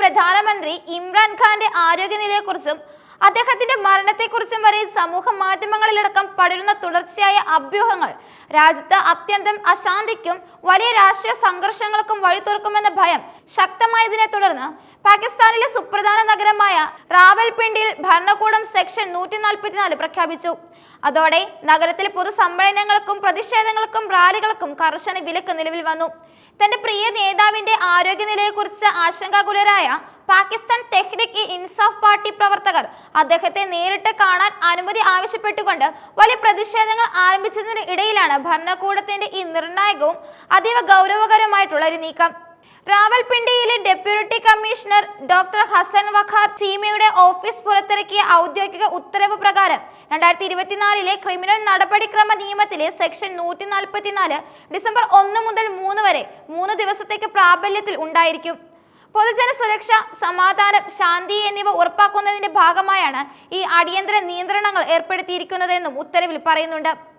പ്രധാനമന്ത്രി ഇമ്രാൻഖാന്റെ ആരോഗ്യനിലയെക്കുറിച്ചും അദ്ദേഹത്തിന്റെ മരണത്തെക്കുറിച്ചും വരെ സമൂഹ മാധ്യമങ്ങളിലടക്കം പടരുന്ന തുടർച്ചയായ അഭ്യൂഹങ്ങൾ രാജ്യത്ത് അത്യന്തം അശാന്തിക്കും വലിയ രാഷ്ട്രീയ സംഘർഷങ്ങൾക്കും വഴി തുറക്കുമെന്ന ഭയം ശക്തമായതിനെ തുടർന്ന് പാകിസ്ഥാനിലെ സുപ്രധാന നഗരമായ റാവൽപിണ്ടിയിൽ ഭരണകൂടം സെക്ഷൻ നൂറ്റി നാൽപ്പത്തിനാല് പ്രഖ്യാപിച്ചു. അതോടെ നഗരത്തിൽ പൊതുസമ്മേളനങ്ങൾക്കും പ്രതിഷേധങ്ങൾക്കും റാലികൾക്കും കർശന വിലക്ക് നിലവിൽ വന്നു. തന്റെ പ്രിയ നേതാവിന്റെ ആരോഗ്യനിലയെക്കുറിച്ച് ആശങ്കാകുലരായ പാകിസ്ഥാൻ തെഹ്രിക് ഇ ഇൻസാഫ് പാർട്ടി പ്രവർത്തകർ അദ്ദേഹത്തെ നേരിട്ട് കാണാൻ അനുമതി ആവശ്യപ്പെട്ടുകൊണ്ട് വലിയ പ്രതിഷേധങ്ങൾ ആരംഭിച്ചതിന് ഇടയിലാണ് ഭരണകൂടത്തിന്റെ ഈ നിർണായകവും അതീവ ഗൗരവകരമായിട്ടുള്ള ഒരു നീക്കം. റാവൽപിണ്ടിയിലെ deputy commissioner doctor Hassan Waqar ചീമയുടെ office പുറത്തിറക്കിയ ഔദ്യോഗിക ഉത്തരവ് പ്രകാരം രണ്ടായിരത്തി ഇരുപത്തിനാലിലെ ക്രിമിനൽ നടപടിക്രമ നിയമത്തിലെ സെക്ഷൻ നൂറ്റി നാൽപ്പത്തിനാല് ഡിസംബർ ഒന്ന് മുതൽ മൂന്ന് വരെ മൂന്ന് ദിവസത്തേക്ക് പ്രാബല്യത്തിൽ ഉണ്ടായിരിക്കും. പൊതുജന സുരക്ഷ സമാധാനം ശാന്തി എന്നിവ ഉറപ്പാക്കുന്നതിന്റെ ഭാഗമായാണ് ഈ അടിയന്തര നിയന്ത്രണങ്ങൾ ഏർപ്പെടുത്തിയിരിക്കുന്നതെന്നും ഉത്തരവിൽ പറയുന്നുണ്ട്.